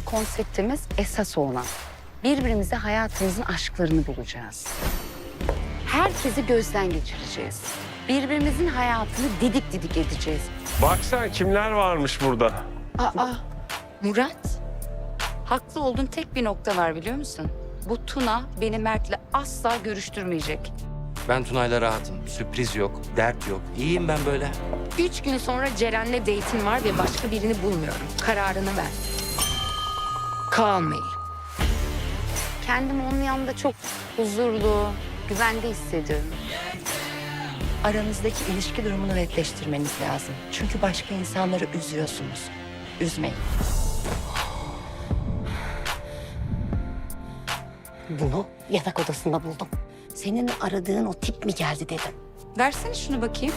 konseptimiz esas olan. Birbirimize hayatımızın aşklarını bulacağız. Herkesi gözden geçireceğiz. Birbirimizin hayatını didik didik edeceğiz. Baksana kimler varmış burada. Aa, Murat. Haklı olduğun tek bir nokta var biliyor musun? Bu Tuna beni Mert'le asla görüştürmeyecek. Ben Tuna'yla rahatım. Sürpriz yok, dert yok. İyiyim ben böyle. Üç gün sonra Ceren'le date'in var ve başka birini bulmuyorum. Kararını ver. Call me. Kendimi onun yanında çok huzurlu, güvende hissediyorum. Aranızdaki ilişki durumunu netleştirmeniz lazım. Çünkü başka insanları üzüyorsunuz. Üzmeyin. Bunu yatak odasında buldum. Senin aradığın o tip mi geldi dedim. Versene şunu bakayım.